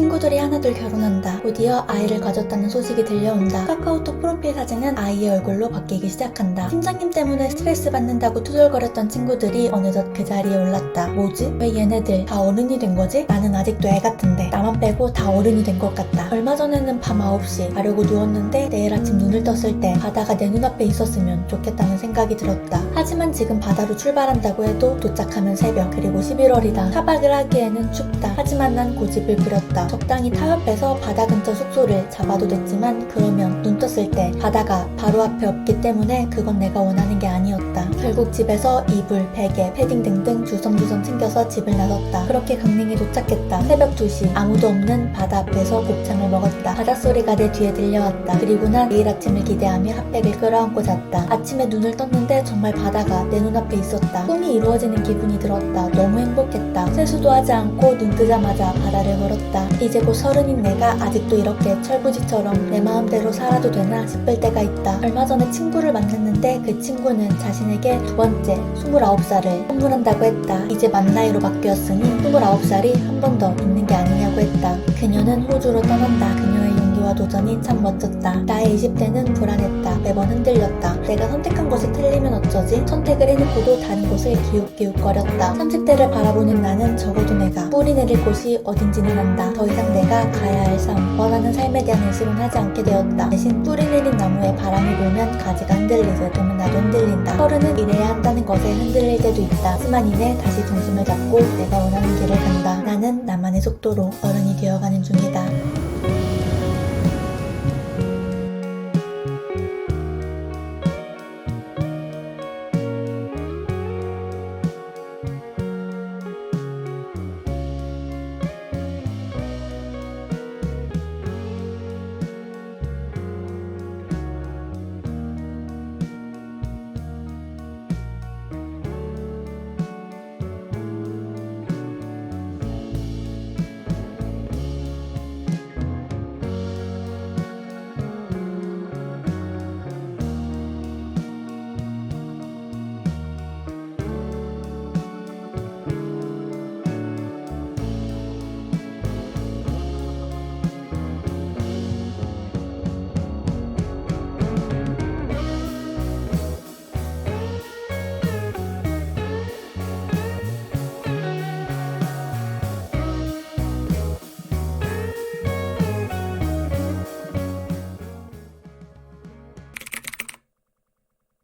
친구들이 하나둘 결혼한다. 곧이어 아이를 가졌다는 소식이 들려온다. 카카오톡 프로필 사진은 아이의 얼굴로 바뀌기 시작한다. 팀장님 때문에 스트레스 받는다고 투덜거렸던 친구들이 어느덧 그 자리에 올랐다. 뭐지? 왜 얘네들 다 어른이 된 거지? 나는 아직도 애 같은데. 나만 빼고 다 어른이 된 것 같다. 얼마 전에는 밤 9시 자려고 누웠는데 내일 아침 눈을 떴을 때 바다가 내 눈앞에 있었으면 좋겠다는 생각이 들었다. 하지만 지금 바다로 출발한다고 해도 도착하면 새벽 그리고 11월이다. 타박을 하기에는 춥다. 하지만 난 고집을 부렸다. 적당히 타협해서 바다 근처 숙소를 잡아도 됐지만 그러면 눈 떴을 때 바다가 바로 앞에 없기 때문에 그건 내가 원하는 게 아니었다. 결국 집에서 이불, 베개, 패딩 등등 주섬주섬 챙겨서 집을 나섰다. 그렇게 강릉에 도착했다. 새벽 2시 아무도 없는 바다 앞에서 곱창을 먹었다. 바닷소리가 내 뒤에 들려왔다. 그리고 난 내일 아침을 기대하며 핫팩을 끌어안고 잤다. 아침에 눈을 떴는데 정말 바다가 내 눈앞에 있었다. 꿈이 이루어지는 기분이 들었다. 너무 행복했다. 세수도 하지 않고 눈 뜨자마자 바다를 걸었다. 이제 곧 서른인 내가 아직도 이렇게 철부지처럼 내 마음대로 살아도 되나 싶을 때가 있다. 얼마 전에 친구를 만났는데 그 친구는 자신에게 두 번째 29살을 선물한다고 했다. 이제 만 나이로 바뀌었으니 29살이 한 번 더 있는 게 아니냐고 했다. 그녀는 호주로 떠난다. 그녀의 용기 와 도전이 참 멋졌다. 나의 20대는 불안했다. 매번 흔들렸다. 내가 선택한 것이 틀리면 어쩌지? 선택을 해놓고도 다른 곳을 기웃기웃거렸다. 30대를 바라보는 나는 적어도 내가 뿌리 내릴 곳이 어딘지는 안다. 더 이상 내가 가야 할 삶, 원하는 삶에 대한 의식은 하지 않게 되었다. 대신 뿌리 내린 나무에 바람이 불면 가지가 흔들리듯 그러면 나도 흔들린다. 서른은 이래야 한다는 것에 흔들릴 때도 있다. 하지만 이내 다시 중심을 잡고 내가 원하는 길을 간다. 나는 나만의 속도로 어른이 되어가는 중이다.